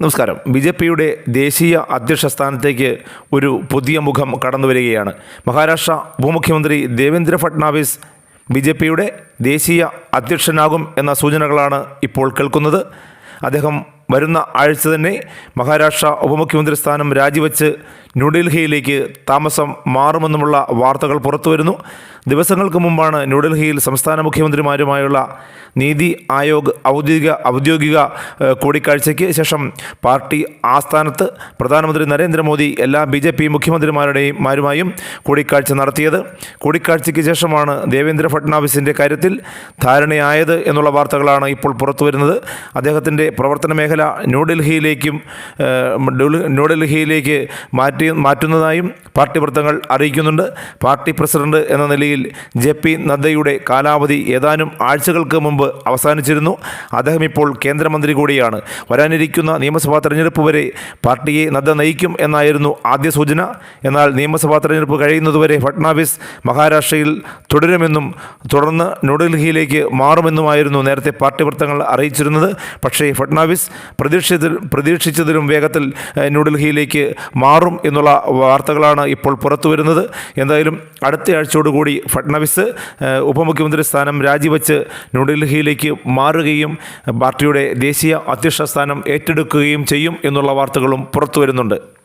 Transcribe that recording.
നമസ്കാരം. B J പിയുടെ ദേശീയ അധ്യക്ഷ സ്ഥാനത്തേക്ക് ഒരു പുതിയ മുഖം കടന്നു വരികയാണ്. മഹാരാഷ്ട്ര ഉപമുഖ്യമന്ത്രി ദേവേന്ദ്ര ഫട്നാവിസ് ബി ജെ പിയുടെ ദേശീയ അധ്യക്ഷനാകും എന്ന സൂചനകളാണ് ഇപ്പോൾ കേൾക്കുന്നത്. അദ്ദേഹം വരുന്ന ആഴ്ച തന്നെ മഹാരാഷ്ട്ര ഉപമുഖ്യമന്ത്രി സ്ഥാനം രാജിവെച്ച് ന്യൂഡൽഹിയിലേക്ക് താമസം മാറുമെന്നുമുള്ള വാർത്തകൾ പുറത്തുവരുന്നു. ദിവസങ്ങൾക്ക് മുമ്പാണ് ന്യൂഡൽഹിയിൽ സംസ്ഥാന മുഖ്യമന്ത്രിമാരുമായുള്ള നീതി ആയോഗ് ഔദ്യോഗിക ഔദ്യോഗിക കൂടിക്കാഴ്ചയ്ക്ക് ശേഷം പാർട്ടി ആസ്ഥാനത്ത് പ്രധാനമന്ത്രി നരേന്ദ്രമോദി എല്ലാ ബി ജെ പി മുഖ്യമന്ത്രിമാരുടെയും മാരുമായും കൂടിക്കാഴ്ച നടത്തിയത്. കൂടിക്കാഴ്ചയ്ക്ക് ശേഷമാണ് ദേവേന്ദ്ര ഫട്നാവിസിന്റെ കാര്യത്തിൽ ധാരണയായത് എന്നുള്ള വാർത്തകളാണ് ഇപ്പോൾ പുറത്തുവരുന്നത്. അദ്ദേഹത്തിന്റെ പ്രവർത്തന മേഖല ന്യൂഡൽഹിയിലേക്കും ന്യൂഡൽഹിയിലേക്ക് മാറ്റി മാറ്റുന്നതായും പാർട്ടി വൃത്തങ്ങൾ അറിയിക്കുന്നുണ്ട്. പാർട്ടി പ്രസിഡന്റ് എന്ന നിലയിൽ ജെ പി നദ്ദയുടെ കാലാവധി ഏതാനും ആഴ്ചകൾക്ക് മുമ്പ് അവസാനിച്ചിരുന്നു. അദ്ദേഹം ഇപ്പോൾ കേന്ദ്രമന്ത്രി കൂടിയാണ്. വരാനിരിക്കുന്ന നിയമസഭാ തെരഞ്ഞെടുപ്പ് വരെ പാർട്ടിയെ നദ്ദ നയിക്കും എന്നായിരുന്നു ആദ്യ സൂചന. എന്നാൽ നിയമസഭാ തെരഞ്ഞെടുപ്പ് കഴിയുന്നതുവരെ ഫട്നാവിസ് മഹാരാഷ്ട്രയിൽ തുടരുമെന്നും തുടർന്ന് ന്യൂഡൽഹിയിലേക്ക് മാറുമെന്നുമായിരുന്നു നേരത്തെ പാർട്ടി വൃത്തങ്ങൾ അറിയിച്ചിരുന്നത്. പക്ഷേ ഫട്നാവിസ് പ്രതീക്ഷിച്ചതിൽ പ്രതീക്ഷിച്ചതിലും വേഗത്തിൽ ന്യൂഡൽഹിയിലേക്ക് മാറും എന്നുള്ള വാർത്തകളാണ് ഇപ്പോൾ പുറത്തു വരുന്നത്. എന്തായാലും അടുത്ത ആഴ്ചയോടുകൂടി കൂടി ഏഹ്, ഉപമുഖ്യമന്ത്രി സ്ഥാനം രാജിവെച്ച് ന്യൂഡൽഹിയിലേക്ക് മാറുകയും പാർട്ടിയുടെ ദേശീയ അധ്യക്ഷ സ്ഥാനം ഏറ്റെടുക്കുകയും ചെയ്യും എന്നുള്ള വാർത്തകളും പുറത്തു വരുന്നുണ്ട്.